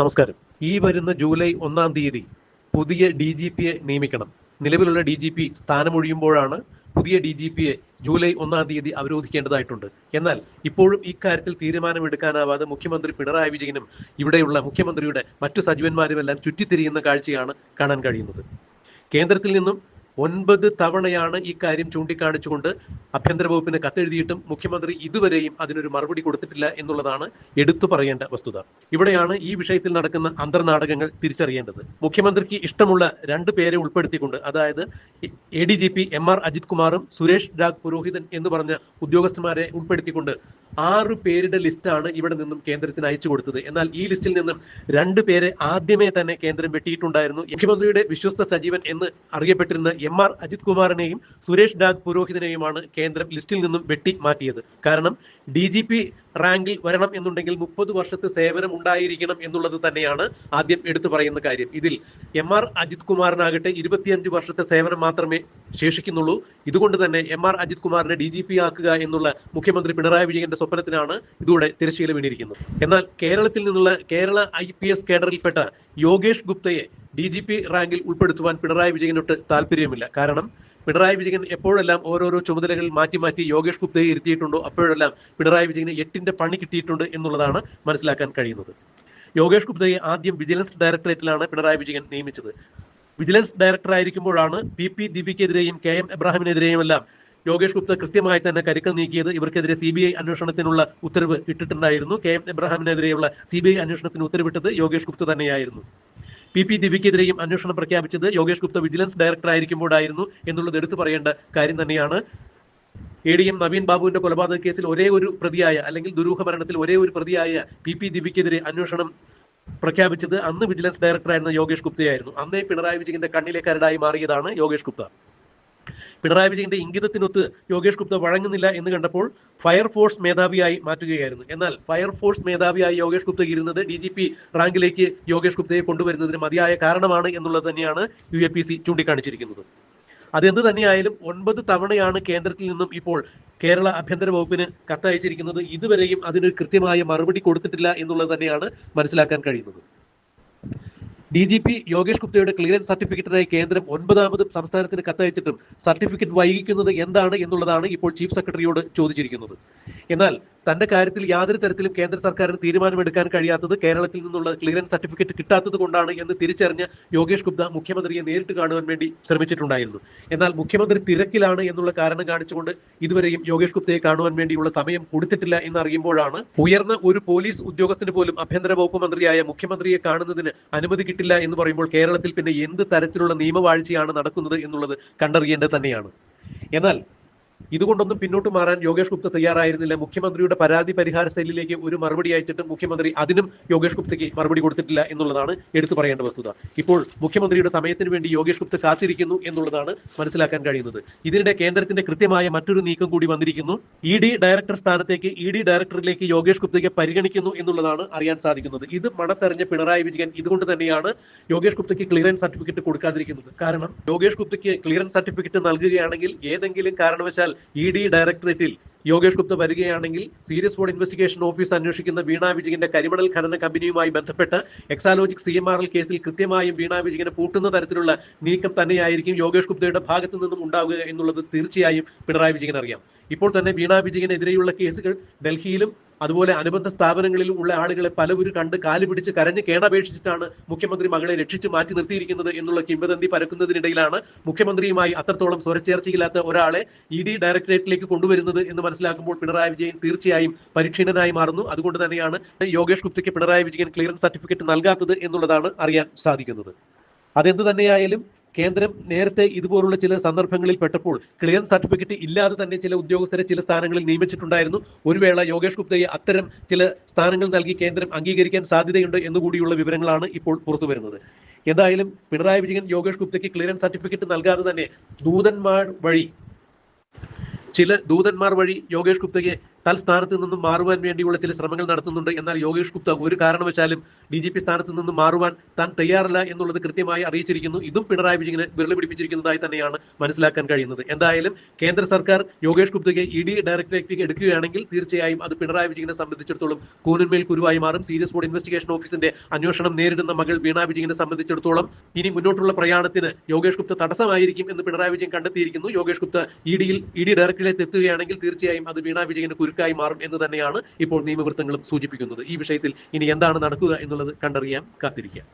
നമസ്കാരം. ഈ വരുന്ന ജൂലൈ ഒന്നാം തീയതി പുതിയ ഡി ജി പിയെ നിയമിക്കണം. നിലവിലുള്ള ഡി ജി പി സ്ഥാനമൊഴിയുമ്പോഴാണ് പുതിയ ഡി ജി പിയെ ജൂലൈ ഒന്നാം തീയതി അവരോധിക്കേണ്ടതായിട്ടുണ്ട്. എന്നാൽ ഇപ്പോഴും ഇക്കാര്യത്തിൽ തീരുമാനമെടുക്കാനാവാതെ മുഖ്യമന്ത്രി പിണറായി വിജയനും ഇവിടെയുള്ള മുഖ്യമന്ത്രിയുടെ മറ്റു സജീവന്മാരുമെല്ലാം ചുറ്റിത്തിരിയുന്ന കാഴ്ചയാണ് കാണാൻ കഴിയുന്നത്. കേന്ദ്രത്തിൽ നിന്നും ഒൻപത് തവണയാണ് ഈ കാര്യം ചൂണ്ടിക്കാണിച്ചുകൊണ്ട് ആഭ്യന്തര വകുപ്പിന് കത്തെഴുതിയിട്ടും മുഖ്യമന്ത്രി ഇതുവരെയും അതിനൊരു മറുപടി കൊടുത്തിട്ടില്ല എന്നുള്ളതാണ് എടുത്തു പറയേണ്ട വസ്തുത. ഇവിടെയാണ് ഈ വിഷയത്തിൽ നടക്കുന്ന അന്തർനാടകങ്ങൾ തിരിച്ചറിയേണ്ടത്. മുഖ്യമന്ത്രിക്ക് ഇഷ്ടമുള്ള രണ്ട് പേരെ ഉൾപ്പെടുത്തിക്കൊണ്ട് അതായത് A D G P M R Ajith കുമാറും സുരേഷ് രാഗ് പുരോഹിതൻ എന്ന് പറഞ്ഞ ഉദ്യോഗസ്ഥന്മാരെ ഉൾപ്പെടുത്തിക്കൊണ്ട് ആറ് പേരുടെ ലിസ്റ്റാണ് ഇവിടെ നിന്നും കേന്ദ്രത്തിന് അയച്ചു കൊടുത്തത്. എന്നാൽ ഈ ലിസ്റ്റിൽ നിന്നും രണ്ട് പേരെ ആദ്യമേ തന്നെ കേന്ദ്രം വെട്ടിയിട്ടുണ്ടായിരുന്നു. മുഖ്യമന്ത്രിയുടെ വിശ്വസ്ത സജീവൻ എന്ന് അറിയപ്പെട്ടിരുന്ന എം ആർ അജിത് കുമാറിനെയും സുരേഷ് ഡാഗ് പുരോഹിതനെയുമാണ് കേന്ദ്രം ലിസ്റ്റിൽ നിന്നും വെട്ടി മാറ്റിയത് കാരണം ഡി റാങ്കിൽ വരണം എന്നുണ്ടെങ്കിൽ മുപ്പത് വർഷത്തെ സേവനം ഉണ്ടായിരിക്കണം എന്നുള്ളത് തന്നെയാണ് ആദ്യം എടുത്തു പറയുന്ന കാര്യം. ഇതിൽ എം ആർ അജിത് കുമാറിനാകട്ടെ ഇരുപത്തിയഞ്ച് വർഷത്തെ സേവനം മാത്രമേ ശേഷിക്കുന്നുള്ളൂ. ഇതുകൊണ്ട് തന്നെ എം ആർ അജിത് കുമാറിനെ ഡി ജി പി ആക്കുക എന്നുള്ള മുഖ്യമന്ത്രി പിണറായി വിജയന്റെ സ്വപ്നത്തിനാണ് ഇതോടെ തിരശ്ശീല വീണിരിക്കുന്നത്. എന്നാൽ കേരളത്തിൽ നിന്നുള്ള കേരള ഐ പി എസ് കേഡറിൽപ്പെട്ട യോഗേഷ് ഗുപ്തയെ ഡി ജി പി റാങ്കിൽ ഉൾപ്പെടുത്തുവാൻ പിണറായി വിജയനൊട്ട് താല്പര്യമില്ല. കാരണം പിണറായി വിജയൻ എപ്പോഴെല്ലാം ഓരോരോ ചുമതലകൾ മാറ്റി മാറ്റി യോഗേഷ് ഗുപ്തയെ ഇരുത്തിയിട്ടുണ്ടോ അപ്പോഴെല്ലാം പിണറായി വിജയന് എട്ടിന്റെ പണി കിട്ടിയിട്ടുണ്ട് എന്നുള്ളതാണ് മനസ്സിലാക്കാൻ കഴിയുന്നത്. യോഗേഷ് ഗുപ്തയെ ആദ്യം വിജിലൻസ് ഡയറക്ടറേറ്റിലാണ് പിണറായി വിജയൻ നിയമിച്ചത്. വിജിലൻസ് ഡയറക്ടർ ആയിരിക്കുമ്പോഴാണ് പി പി ദിവ്യക്കെതിരെയും കെ എം എബ്രാഹിമിനെതിരെയും എല്ലാം യോഗേഷ് ഗുപ്ത കൃത്യമായി തന്നെ കരുക്കൾ നീക്കിയത് ഇവർക്കെതിരെ സി ബി ഐ അന്വേഷണത്തിനുള്ള ഉത്തരവ് ഇട്ടിട്ടുണ്ടായിരുന്നു. കെ എം എബ്രഹാമിനെതിരെയുള്ള സി ബി ഐ അന്വേഷണത്തിന് ഉത്തരവിട്ടത് യോഗേഷ് ഗുപ്ത തന്നെയായിരുന്നു. പി പി ദിവിക്കെതിരെയും അന്വേഷണം പ്രഖ്യാപിച്ചത് യോഗേഷ് ഗുപ്ത വിജിലൻസ് ഡയറക്ടർ ആയിരിക്കുമ്പോഴായിരുന്നു എന്നുള്ളത് എടുത്തു പറയേണ്ട കാര്യം തന്നെയാണ്. എ ഡി എം നവീൻ ബാബുവിന്റെ കൊലപാതക കേസിൽ ഒരേ ഒരു പ്രതിയായ അല്ലെങ്കിൽ ദുരൂഹ മരണത്തിൽ ഒരേ ഒരു പ്രതിയായ പി പി ദിവിക്കെതിരെ അന്വേഷണം പ്രഖ്യാപിച്ചത് അന്ന് വിജിലൻസ് ഡയറക്ടറായിരുന്ന യോഗേഷ് ഗുപ്തയായിരുന്നു. അന്നേ പിണറായി വിജയന്റെ കണ്ണിലെ കരടായി മാറിയതാണ് യോഗേഷ് ഗുപ്ത. പിണറായി വിജയന്റെ ഇംഗിതത്തിനൊത്ത് യോഗേഷ് ഗുപ്ത വഴങ്ങുന്നില്ല എന്ന് കണ്ടപ്പോൾ ഫയർഫോഴ്സ് മേധാവിയായി മാറ്റുകയായിരുന്നു. എന്നാൽ ഫയർഫോഴ്സ് മേധാവിയായി യോഗേഷ് ഗുപ്ത ഇരുന്നത് ഡി ജി പി റാങ്കിലേക്ക് യോഗേഷ് ഗുപ്തയെ കൊണ്ടുവരുന്നതിന് മതിയായ കാരണമാണ് എന്നുള്ളത് തന്നെയാണ് യു എ പി സി ചൂണ്ടിക്കാണിച്ചിരിക്കുന്നത്. അതെന്ത് തന്നെയായാലും ഒൻപത് തവണയാണ് കേന്ദ്രത്തിൽ നിന്നും ഇപ്പോൾ കേരള ആഭ്യന്തര വകുപ്പിന് കത്തയച്ചിരിക്കുന്നത് ഇതുവരെയും അതിനൊരു കൃത്യമായ മറുപടി കൊടുത്തിട്ടില്ല എന്നുള്ളത് തന്നെയാണ് മനസ്സിലാക്കാൻ കഴിയുന്നത്. ഡി ജി പി യോഗേഷ് ഗുപ്തയുടെ ക്ലിയറൻസ് സർട്ടിഫിക്കറ്റിനായി കേന്ദ്രം ഒൻപതാമതും സംസ്ഥാനത്തിന് കത്തയച്ചിട്ടും സർട്ടിഫിക്കറ്റ് വൈകിക്കുന്നത് എന്താണ് എന്നുള്ളതാണ് ഇപ്പോൾ ചീഫ് സെക്രട്ടറിയോട് ചോദിച്ചിരിക്കുന്നത്. എന്നാൽ തന്റെ കാര്യത്തിൽ യാതൊരു തരത്തിലും കേന്ദ്ര സർക്കാരിന് തീരുമാനമെടുക്കാൻ കഴിയാത്തത് കേരളത്തിൽ നിന്നുള്ള ക്ലിയറൻസ് സർട്ടിഫിക്കറ്റ് കിട്ടാത്തത് കൊണ്ടാണ് എന്ന് തിരിച്ചറിഞ്ഞ യോഗേഷ് ഗുപ്ത മുഖ്യമന്ത്രിയെ നേരിട്ട് കാണുവാൻ വേണ്ടി ശ്രമിച്ചിട്ടുണ്ടായിരുന്നു. എന്നാൽ മുഖ്യമന്ത്രി തിരക്കിലാണ് എന്നുള്ള കാരണം കാണിച്ചുകൊണ്ട് ഇതുവരെയും യോഗേഷ് ഗുപ്തയെ കാണുവാൻ വേണ്ടിയുള്ള സമയം കൊടുത്തിട്ടില്ല എന്ന് അറിയുമ്പോഴാണ് ഉയർന്ന ഒരു പോലീസ് ഉദ്യോഗസ്ഥന് പോലും ആഭ്യന്തര വകുപ്പ് മന്ത്രിയായ മുഖ്യമന്ത്രിയെ കാണുന്നതിന് അനുമതി കിട്ടില്ല എന്ന് പറയുമ്പോൾ കേരളത്തിൽ പിന്നെ എന്ത് തരത്തിലുള്ള നിയമവാഴ്ചയാണ് നടക്കുന്നത് എന്നുള്ളത് കണ്ടറിയേണ്ടത് തന്നെയാണ്. എന്നാൽ ഇതുകൊണ്ടൊന്നും പിന്നോട്ട് മാറാൻ യോഗേഷ് ഗുപ്ത തയ്യാറായിരുന്നില്ല. മുഖ്യമന്ത്രിയുടെ പരാതി പരിഹാര സെല്ലിലേക്ക് ഒരു മറുപടി അയച്ചിട്ടും മുഖ്യമന്ത്രി അതിനും യോഗേഷ് ഗുപ്തയ്ക്ക് മറുപടി കൊടുത്തിട്ടില്ല എന്നുള്ളതാണ് എടുത്തു പറയേണ്ട വസ്തുത. ഇപ്പോൾ മുഖ്യമന്ത്രിയുടെ സമയത്തിന് വേണ്ടി യോഗേഷ് ഗുപ്ത കാത്തിരിക്കുന്നു എന്നുള്ളതാണ് മനസ്സിലാക്കാൻ കഴിയുന്നത്. ഇതിനിടെ കേന്ദ്രത്തിന്റെ കൃത്യമായ മറ്റൊരു നീക്കം കൂടി വന്നിരിക്കുന്നു. ഇ ഡി ഡയറക്ടർ സ്ഥാനത്തേക്ക് ഇ ഡി ഡയറക്ടറിലേക്ക് യോഗേഷ് ഗുപ്തയ്ക്ക് പരിഗണിക്കുന്നു എന്നുള്ളതാണ് അറിയാൻ സാധിക്കുന്നത്. ഇത് മണത്തെറിഞ്ഞ പിണറായി വിജയൻ ഇതുകൊണ്ട് തന്നെയാണ് യോഗേഷ് ഗുപ്തയ്ക്ക് ക്ലിയറൻസ് സർട്ടിഫിക്കറ്റ് കൊടുക്കാതിരിക്കുന്നത്. കാരണം യോഗേഷ് ഗുപ്തയ്ക്ക് ക്ലിയറൻസ് സർട്ടിഫിക്കറ്റ് നൽകുകയാണെങ്കിൽ ഏതെങ്കിലും കാരണവശാൽ ഇ ഡി ഡയറക്ടറേറ്റിൽ യോഗേഷ് ഗുപ്ത വരികയാണെങ്കിൽ സീരിയസ് ബോർഡ് ഇൻവെസ്റ്റിഗേഷൻ ഓഫീസ് അന്വേഷിക്കുന്ന വീണ വിജയന്റെ കരിമണൽ ഖനന കമ്പനിയുമായി ബന്ധപ്പെട്ട് Exalogic C M R L കേസിൽ കൃത്യമായും വീണ വിജയനെ പൂട്ടുന്ന തരത്തിലുള്ള നീക്കം തന്നെയായിരിക്കും യോഗേഷ് ഗുപ്തയുടെ ഭാഗത്തു നിന്നും ഉണ്ടാവുക എന്നുള്ളത് തീർച്ചയായും പിണറായി വിജയൻ അറിയാം ഇപ്പോൾ തന്നെ വീണ വിജയനെതിരെയുള്ള കേസുകൾ ഡൽഹിയിലും അതുപോലെ അനുബന്ധ സ്ഥാപനങ്ങളിൽ ഉള്ള ആളുകളെ പലവരും കണ്ട് കാൽ പിടിച്ച് കരഞ്ഞ് കേണപേക്ഷിച്ചിട്ടാണ് മുഖ്യമന്ത്രി മകളെ രക്ഷിച്ച് മാറ്റി നിർത്തിയിരിക്കുന്നത് എന്നുള്ള കിംവദന്തി പരക്കുന്നതിനിടയിലാണ് മുഖ്യമന്ത്രിയുമായി അത്രത്തോളം സ്വരച്ചേർച്ചയില്ലാത്ത ഒരാളെ ഇ ഡി ഡയറക്ടറേറ്റിലേക്ക് കൊണ്ടുവരുന്നത് എന്ന് മനസ്സിലാക്കുമ്പോൾ പിണറായി വിജയൻ തീർച്ചയായും പരിക്ഷീണനായി മാറുന്നു. അതുകൊണ്ട് തന്നെയാണ് യോഗേഷ് ഗുപ്തയ്ക്ക് പിണറായി വിജയൻ ക്ലിയറൻസ് സർട്ടിഫിക്കറ്റ് നൽകാത്തത് എന്നുള്ളതാണ് അറിയാൻ സാധിക്കുന്നത്. അതെന്ത് തന്നെയായാലും കേന്ദ്രം നേരത്തെ ഇതുപോലുള്ള ചില സന്ദർഭങ്ങളിൽ പെട്ടപ്പോൾ ക്ലിയറൻസ് സർട്ടിഫിക്കറ്റ് ഇല്ലാതെ തന്നെ ചില ഉദ്യോഗസ്ഥരെ ചില സ്ഥാനങ്ങളിൽ നിയമിച്ചിട്ടുണ്ടായിരുന്നു. ഒരു വേള യോഗേഷ് ഗുപ്തയെ അത്തരം ചില സ്ഥാനങ്ങൾ നൽകി കേന്ദ്രം അംഗീകരിക്കാൻ സാധ്യതയുണ്ട് എന്നുകൂടിയുള്ള വിവരങ്ങളാണ് ഇപ്പോൾ പുറത്തു വരുന്നത്. എന്തായാലും പിണറായി വിജയൻ യോഗേഷ് ഗുപ്തയ്ക്ക് ക്ലിയറൻസ് സർട്ടിഫിക്കറ്റ് നൽകാതെ തന്നെ ദൂതന്മാർ വഴി ചില ദൂതന്മാർ വഴി യോഗേഷ് ഗുപ്തയെ തൽസ്ഥാനത്ത് നിന്നും മാറുവാൻ വേണ്ടിയുള്ള ചില ശ്രമങ്ങൾ നടത്തുന്നുണ്ട്. എന്നാൽ യോഗേഷ് ഗുപ്ത ഒരു കാരണവശാലും ഡി ജി പി സ്ഥാനത്ത് നിന്നും മാറുവാൻ താൻ തയ്യാറല്ല എന്നുള്ളത് കൃത്യമായി അറിയിച്ചിരിക്കുന്നു. ഇതും പിണറായി വിജയനെ വിരളി പിടിപ്പിച്ചിരിക്കുന്നതായി തന്നെയാണ് മനസ്സിലാക്കാൻ കഴിയുന്നത്. എന്തായാലും കേന്ദ്ര സർക്കാർ യോഗേഷ് ഗുപ്തയ്ക്ക് ഇ ഡി ഡയറക്ടറേറ്റിലേക്ക് എടുക്കുകയാണെങ്കിൽ തീർച്ചയായും അത് പിണറായി വിജയനെ സംബന്ധിച്ചിടത്തോളം കൂനന്മേൽ കുരുവായി മാറും. സീരിയസ് ബോർഡ് ഇൻവെസ്റ്റിഗേഷൻ ഓഫീസിന്റെ അന്വേഷണം നേരിടുന്ന മകൾ വീണ വിജയനെ സംബന്ധിച്ചിടത്തോളം ഇനി മുന്നോട്ടുള്ള പ്രയാണത്തിന് യോഗേഷ് ഗുപ്ത തടസ്സമായിരിക്കും എന്ന് പിണറായി വിജയൻ കണ്ടെത്തിയിരിക്കുന്നു. യോഗേഷ് ഗുപ്ത ഇ ഡിയിൽ ഇ ഡി ഡയറക്ടറേറ്റ് എത്തുകയാണെങ്കിൽ തീർച്ചയായും അത് വീണ വിജയന് കുരുക്കായി മാറും എന്ന് തന്നെയാണ് ഇപ്പോൾ നിയമവൃത്തങ്ങളും സൂചിപ്പിക്കുന്നത്. ഈ വിഷയത്തിൽ ഇനി എന്താണ് നടക്കുക എന്നുള്ളത് കണ്ടറിയാൻ കാത്തിരിക്കാം